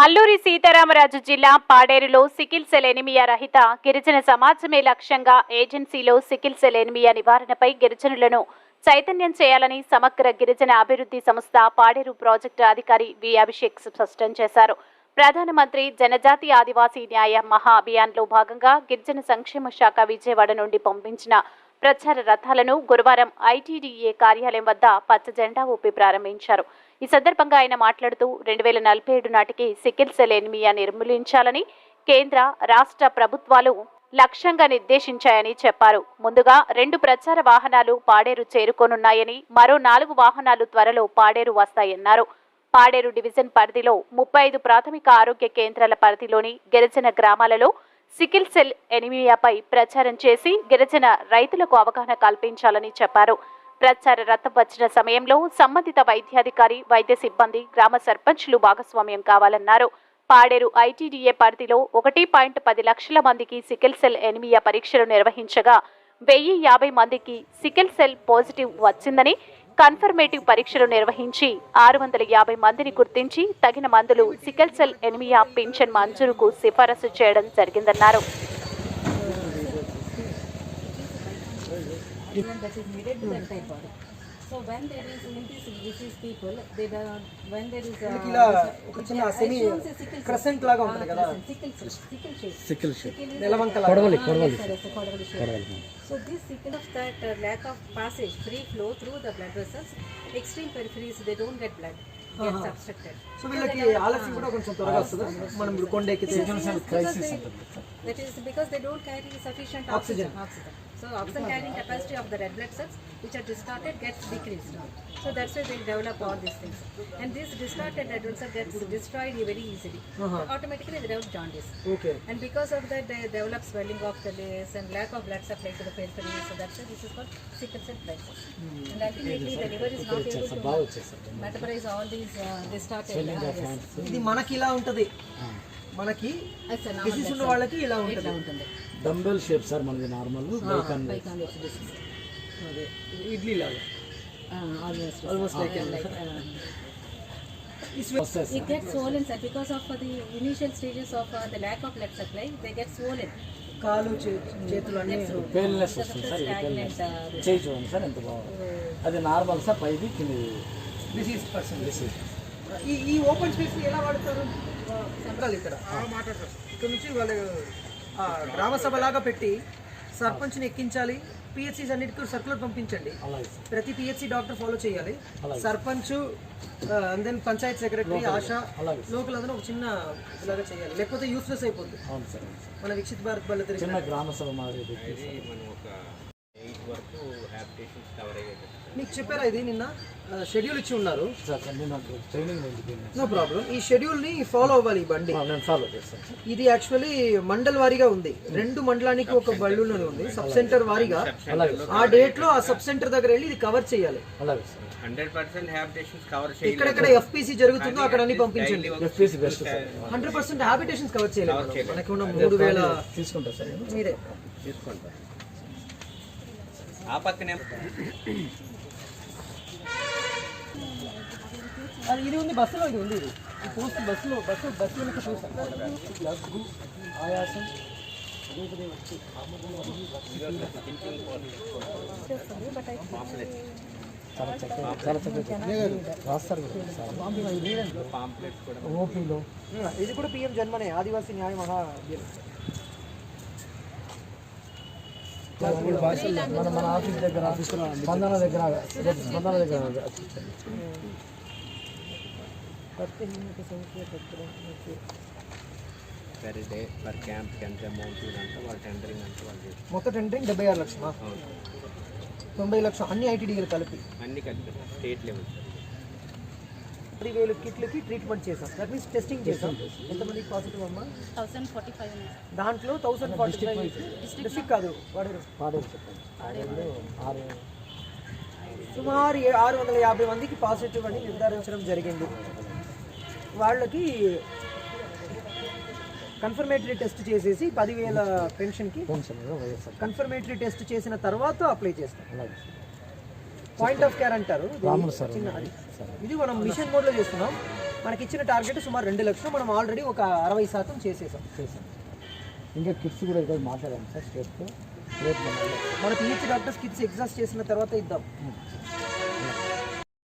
అల్లూరి సీతారామరాజు జిల్లా పాడేరులో sickle cell anaemia రహిత గిరిజన సమాజమే లక్ష్యంగా ఏజెన్సీలో సికిల్ సెల్ ఎనిమియా నివారణపై గిరిజనులను చైతన్యం చేయాలని సమగ్ర గిరిజన అభివృద్ధి సంస్థ పాడేరు ప్రాజెక్టు అధికారి వి అభిషేక్ స్పష్టం చేశారు. ప్రధానమంత్రి జనజాతి ఆదివాసీ న్యాయ మహా అభియాన్లో భాగంగా గిరిజన సంక్షేమ శాఖ విజయవాడ నుండి పంపించిన ప్రచార రథాలను గురువారం ఐటీడీఏ కార్యాలయం వద్ద పచ్చ జెండా ఊపి ప్రారంభించారు. ఈ సందర్భంగా ఆయన మాట్లాడుతూ రెండు వేల నలభై ఏడు నాటికి సికిల్ సెల్ ఎనిమియా నిర్మూలించాలని కేంద్ర రాష్ట్ర ప్రభుత్వాలు లక్ష్యంగా నిర్దేశించాయని చెప్పారు. ముందుగా రెండు ప్రచార వాహనాలు పాడేరు చేరుకోనున్నాయని మరో నాలుగు వాహనాలు త్వరలో పాడేరు వస్తాయన్నారు. పాడేరు డివిజన్ పరిధిలో ముప్పై ఐదు ప్రాథమిక ఆరోగ్య కేంద్రాల పరిధిలోని గిరిజన గ్రామాలలో సికిల్ సెల్ ఎనిమియాపై ప్రచారం చేసి గిరిజన రైతులకు అవగాహన కల్పించాలని చెప్పారు. ప్రచార రథం వచ్చిన సమయంలో సంబంధిత వైద్యాధికారి వైద్య సిబ్బంది గ్రామ సర్పంచ్లు భాగస్వామ్యం కావాలన్నారు. పాడేరు ఐటీడీఏ పరిధిలో ఒకటి పాయింట్ పది లక్షల మందికి సికిల్ సెల్ ఎనిమియా పరీక్షలు నిర్వహించగా వెయ్యి యాభై మందికి సికిల్ సెల్ పాజిటివ్ వచ్చిందని కన్ఫర్మేటివ్ పరీక్షలు నిర్వహించి ఆరు వందల యాభై మందిని గుర్తించి తగిన మందులు సికిల్ సెల్ ఎనిమియా పింఛన్ మంజూరుకు సిఫారసు చేయడం జరిగిందన్నారు. Is in these disease people, they the, when there is a, ఇలా ఒక చిన్న సెమీ. క్రసెంట్ లాగా ఉంటుంది కదా Ah, shape. Sickle shape Sickle is నెలవంక కొడవలి, ah, కొడవలి. కొడవలి shape. So this sickle of that uh, lack of passage, free flow through the blood vessels, extreme peripheries, they don't get blood, gets obstructed. So వీళ్ళకి ఆలస్యం కూడా కొంచెం త్వరగా వస్తుంది మనం కొండ ఎక్కితే. So oxygen carrying capacity of the red blood cells which are distorted gets decreased. So that's why they develop all these things. And this distorted red blood cell gets destroyed very easily. Automatically they develop jaundice. Okay And because of that they develop swelling of the legs and lack of blood supply to the periphery. So that's why this is called sickle cell crisis. And ultimately the liver is not able to metabolize all these uh, distorted. Uh, yes. ఇది మనకి ఇలా ఉంటది మనకి disease ఉన్న వాళ్ళకి ఇలా ఉంటది ఉంటుంది. డంబెల్ షేప్ సార్ మనది నార్మల్ అది నార్మల్ సార్ పైది కింద. ఈ ఓపెన్ స్పేస్ ఎలా వాడతారు? ఇక్కడ నుంచి వాళ్ళు గ్రామ సభ లాగా పెట్టి సర్పంచ్ని ఎక్కించాలి పిహెచ్సిస్ అన్నిటికీ సర్కులర్ పంపించండి. ప్రతి పిహెచ్సి డాక్టర్ ఫాలో చేయాలి. Sarpanch and then panchayat secretary ASHA. Local అందరూ ఒక చిన్న ఇలాగా చేయాలి. లేకపోతే యూస్లెస్ అయిపోతుంది. మన విక్షిత్ భారత్ బల్ల చిన్న గ్రామ సభ మీకు చెప్పారా ఇది నిన్న? షెడ్యూల్ ఇచ్చి ఉన్నారు. నో ప్రాబ్లం ఈ షెడ్యూల్ని ఫాలో అవ్వాలి ఈ బండి. నేను ఫాలో చేస్తాను. ఇది యాక్చువల్లీ మండల్ వారీగా ఉంది. రెండు మండలానికి ఒక బళ్ళు ఉంది సబ్ సెంటర్ వారీగా ఆ డేట్లో ఆ సబ్ సెంటర్ దగ్గర వెళ్ళి ఇది కవర్ చేయాలి. ఎక్కడెక్కడ ఎఫ్పిసి జరుగుతుందో అక్కడ అన్ని పంపించండి. FPC best sir. Hundred percent habitations cover చేయలేదు. మనకి ఉన్న మూడు వేల తీసుకుంటా సార్ మీరే. తీసుకుంటాం. ఆ పక్కనే. ఇది ఉంది బస్సులో ఇది ఉంది ఇది. ఈ పోస్ట్ బస్సులో బస్సు బస్సు వెనక దగ్గు ఆయాసం ఓపీలో. ఇది కూడా పిఎం జన్మనే ఆదివాసీ న్యాయ మహా మన మన ఆఫీస్ దగ్గర స్పందన దగ్గర స్పందన దగ్గర. పర్ డే పర్ క్యాంప్ ఎంత అమౌంట్ ఇదంతా వాళ్ళు టెండరింగ్ అంతా వాళ్ళు చేస్తారు. మొత్తం టెండరింగ్ డెబ్బై ఆరు లక్షల తొంభై లక్షలు అన్ని ఐటీడీలు కలిపి. అన్ని కలిపి స్టేట్ లెవెల్ పది వేలు కిట్లకి ట్రీట్మెంట్ చేసాం దట్ మీన్స్ టెస్టింగ్ చేసాం ఎంతమందికి పాజిటివ్ అమ్మా? థౌసండ్ ఫార్టీ ఫైవ్ దాంట్లో థౌసండ్ ఫార్టీ ఫైవ్. డిస్ట్రిక్ట్ కాదు వాడు పాడేరు చెప్పండి. ఆరు సుమారు ఏ- ఆరు వందల యాభై మందికి పాజిటివ్ అని నిర్ధారించడం జరిగింది. వాళ్ళకి కన్ఫర్మేటరీ టెస్ట్ చేసేసి పదివేల పెన్షన్కి కన్ఫర్మేటరీ టెస్ట్ చేసిన తర్వాత అప్లై చేస్తాం. పాయింట్ ఆఫ్ కేర్ అంటారు. ఇది మనం మిషన్ మోడ్లో చేస్తున్నాం. మనకి ఇచ్చిన టార్గెట్ సుమారు రెండు లక్షలు. మనం ఆల్రెడీ ఒక అరవై శాతం చేసేసాం. ఇంకా కిట్స్ కూడా ఈరోజు మాట్లాడాము సార్ స్టేట్తో మనం మనకి ఈచ్ డాక్టర్స్ కిట్స్ ఎగ్జాస్ట్ చేసిన తర్వాత ఇద్దాం.